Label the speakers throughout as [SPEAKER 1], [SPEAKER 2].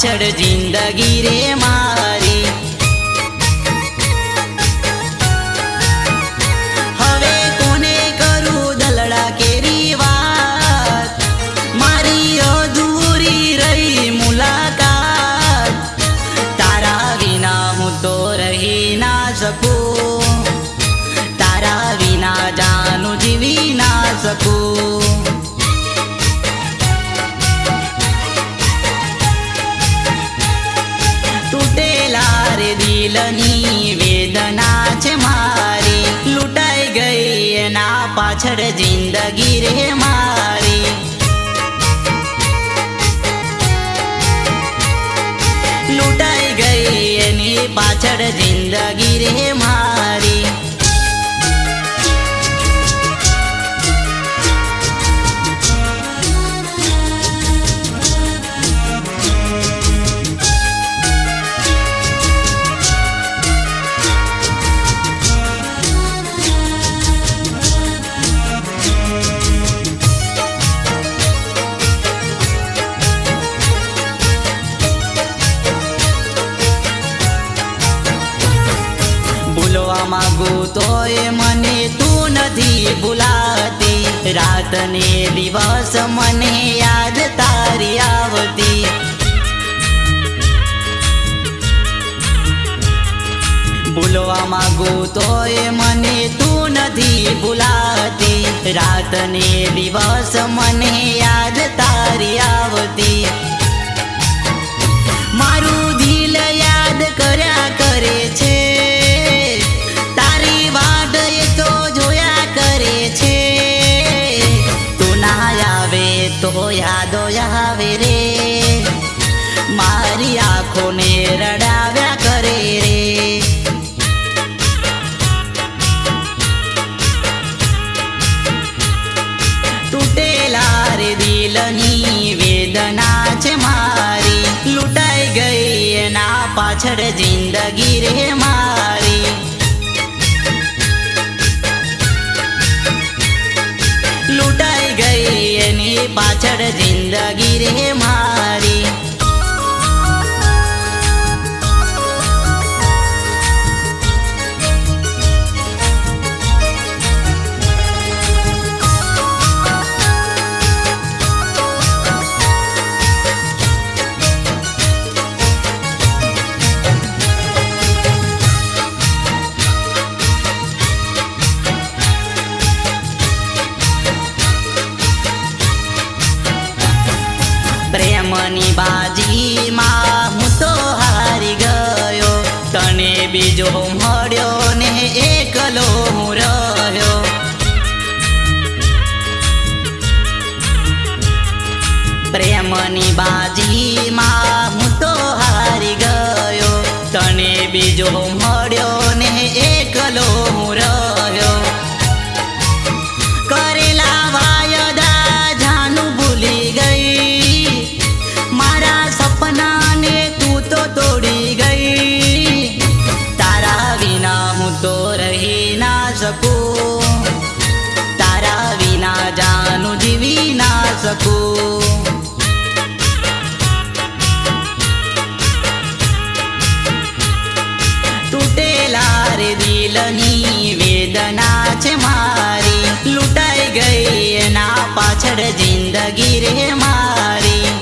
[SPEAKER 1] પાછળ જિંદગી રે મારી. હવે કોને કરું દલડા કેરી વાત? મારી અધૂરી રહી મુલાકાત. તારા વિના હું તો રહી ના શકું. તારા વિના જાનું જીવી ના શકું. દિલની વેદના છે મારી લૂંટાઈ ગઈ એના પાછળ જિંદગી રે મારી લૂંટાઈ ગઈ એની પાછળ જિંદગી રે મારી માંગુ તોય મને તું નથી ભૂલાતી. રાત ને દિવસ મને યાદ તારી આવતી. ભૂલવા માંગુ તોય મને તું નથી ભૂલાતી. રાત ને દિવસ મને યાદ તારી આવતી. પાછળ જિંદગી રે મારી લૂંટાઈ ગઈ એની પાછળ જિંદગી રે મારી પ્રેમની બાજીમાં હું તો હારી ગયો. તને બીજો મળ્યો ને એકલો હું રહ્યો. પ્રેમની બાજીમાં હું તો હારી ગયો. તને બીજો મળ્યો ને એકલો શકું તૂટેલા રે દિલની વેદના છે મારી. લૂંટાઈ ગઈ એના પાછળ જિંદગી રે મારી.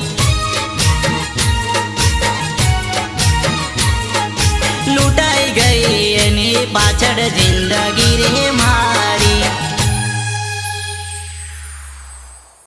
[SPEAKER 1] લૂંટાઈ ગઈ એની પાછળ જિંદગી રે મારી.